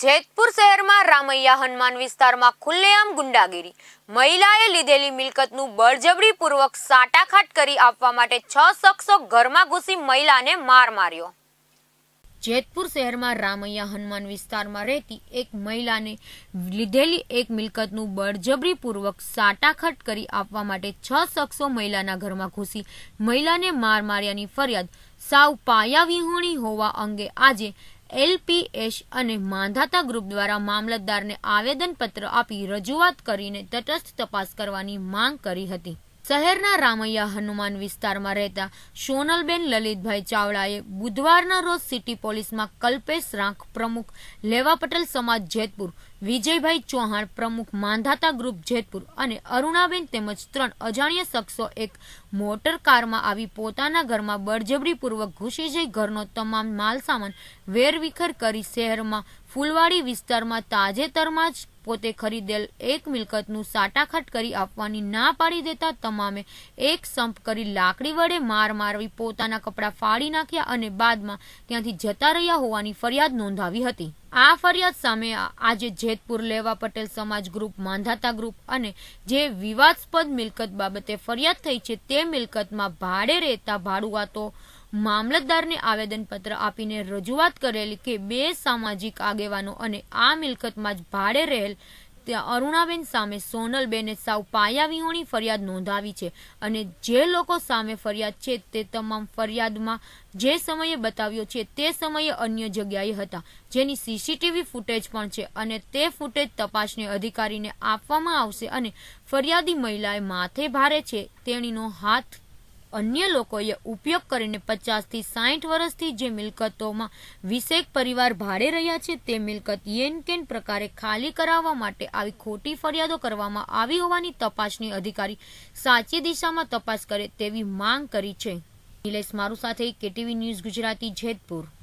જેતપુર શહેરમાં રામૈયા હનુમાન વિસ્તારમાં ખુલ્લેઆમ ગુંડાગીરી. મહિલાએ લીધેલી મિલકતનું બળજબરીપૂર્વક સાટાખાટ કરી આપવા માટે છ શખ્સો ઘરમાં ઘૂસી મહિલાને માર માર્યો. જેતપુર શહેરમાં રામૈયા હનુમાન વિસ્તારમાં રહેતી એક મહિલાને લીધેલી એક મિલકતનું બળજબરીપૂર્વક સાટાખટ કરી આપવા માટે છ શખ્સો મહિલાના ઘરમાં ઘૂસી મહિલાને માર માર્યાની ફરિયાદ સાવ પાયાવિહોણી હોવા અંગે આજે એલપીએસ અને માંધાતા ગ્રુપ દ્વારા મામલતદારને આવેદનપત્ર આપી રજૂઆત કરીને તટસ્થ તપાસ કરવાની માંગ કરી હતી. શહેરના રામૈયા હનુમાન વિસ્તારમાં રહેતા સોનલબેન લલિતભાઈ ચાવડાએ બુધવારના રોજ સિટી પોલીસમાં કલ્પેશ રાંખ પ્રમુખ, લેવા પટેલ સમાજ જેતપુર, વિજયભાઈ ચૌહાણ પ્રમુખ માંધાતા ગ્રુપ જેતપુર અને અરુણાબેન તેમજ ત્રણ અજાણ્યા શખ્સો એક મોટર કારમાં આવી પોતાના ઘરમાં બળજબરીપૂર્વક ઘૂસી જઈ ઘરનો તમામ માલસામાન વેરવિખર કરી શહેરમાં ફૂલવાડી વિસ્તારમાં તાજેતરમાં જ પોતે ખરીદેલ એક મિલકતનું સાટાખાટ કરી આપવાની ના પાડી દેતા તમામે એક સંપ કરી લાકડી વડે માર મારવી, પોતાના કપડાં ફાડી નાખ્યા અને બાદમાં ત્યાંથી જતા રહ્યા હોવાની ફરિયાદ નોંધાવી હતી. આ ફરિયાદ સામે આજે જેતપુર લેવા પટેલ સમાજ ગ્રુપ, માંધાતા ગ્રુપ અને જે વિવાદસ્પદ મિલકત બાબતે ફરિયાદ થઈ છે તે મિલકતમાં ભાડે રહેતા ભાડુઆતો મામલતદારને આવેદનપત્ર આપીને રજૂઆત કરેલી કે બે સામાજિક આગેવાનો અને આ મિલકતમાં જ ભાડે રહેલ ત્યાં અરુણાબેન સામે સોનલબેને સાવ પાયાવિહોણી ફરિયાદ નોંધાવી છે અને જે લોકો સામે ફરિયાદ છે તે તમામ ફરિયાદમાં જે સમયે બતાવ્યો છે તે સમયે અન્ય જગ્યાએ હતા. જેની સીસીટીવી ફૂટેજ પણ છે અને તે ફૂટેજ તપાસને અધિકારીને આપવામાં આવશે અને ફરિયાદી મહિલાએ માથે ભારે છે તેણીનો હાથ અન્ય લોકોએ ઉપયોગ કરીને પચાસથી સાઠ વર્ષથી જે મિલકતોમાં વિશેક પરિવાર ભાડે રહ્યા છે, તે મિલકત યેન કેન પ્રકારે ખાલી કરાવવા માટે આવી ખોટી ફરિયાદો કરવામાં આવી હોવાની તપાસની અધિકારી સાચી દિશામાં તપાસ કરે તેવી માંગ કરી છે. નિલેશ મારુ સાથે કેટીવી ન્યૂઝ ગુજરાતી જેતપુર.